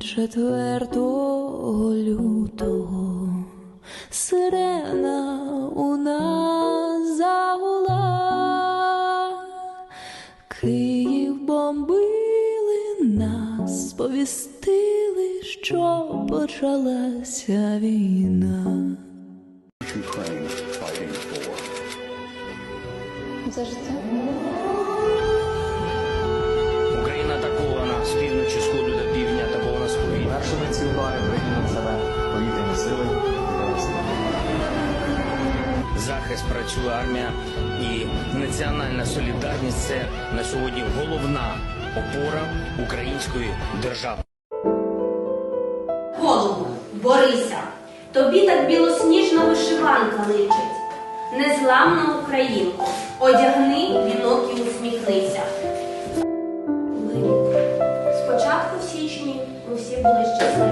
Четвертого лютого сирена у нас загула, Київ бомбили нас, сповістили, що почалася війна. Ukraine fighting for. За життя. Працює армія і національна солідарність це на сьогодні головна опора української держави. Голову, борися, тобі так білосніжна вишиванка личить. Незламна Українко, одягни вінок і усміхнися. Спочатку в січні ми всі були щасливі,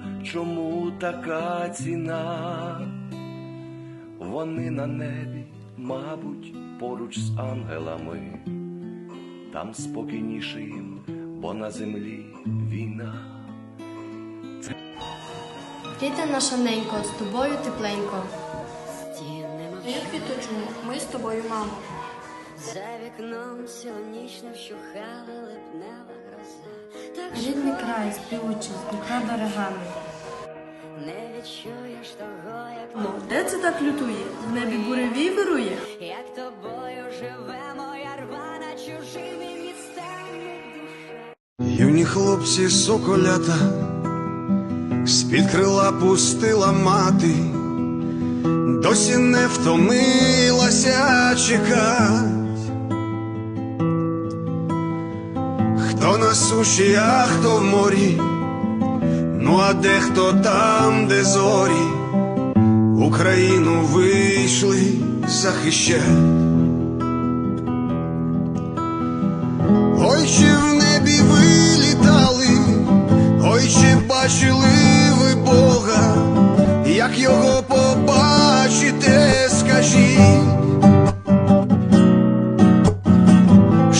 чому така ціна? Вони на небі, мабуть, поруч з ангелами, там спокійніше їм, бо на землі війна. Діти наша ненько, з тобою тепленько. Як квіточому, ми з тобою, мамо. За вікном сілонічно вщухала липнева гроза. Так Рідний край, співучий, з Дніпра берегами. Ну, де це так лютує? В небі буревій вирує. як тобою живе моя рвана чужими містами душа. Юні хлопці соколята, з-під крила пустила мати, досі не втомилася чекать. Хто на суші, а хто в морі, ну а дехто там, де зорі, Україну вийшли захищать. Ой, чи в небі ви літали, ой, чи бачили ви Бога, як його побачите, скажіть,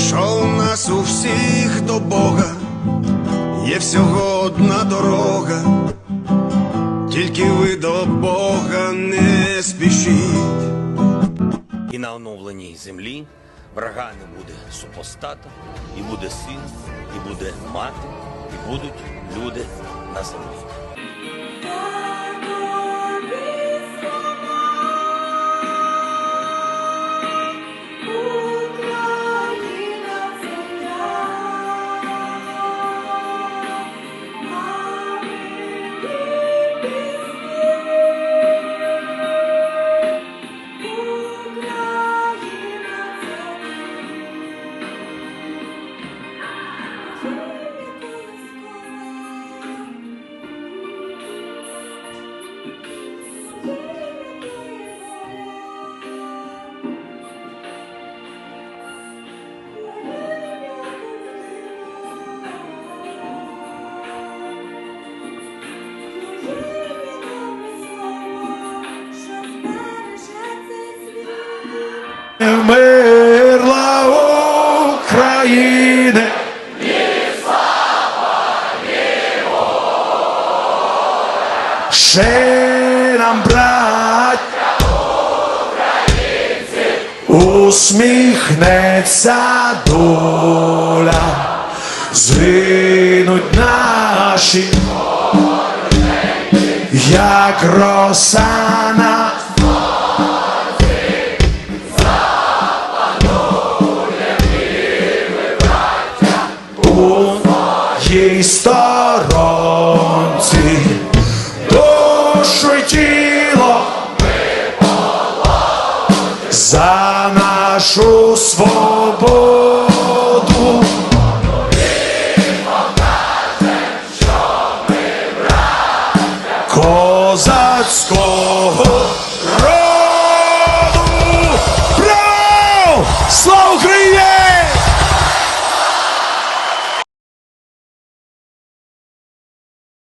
що у нас у всіх до Бога? Є всього одна до Бога не спішіть. І на оновленій землі врага не буде супостата, і буде син, і буде мати, і будуть люди на землі. Україна. Ще нам, браття, усміхнеться доля, згинуть наші, як роса на тій сторонці, душу й тіло за нашу свободу.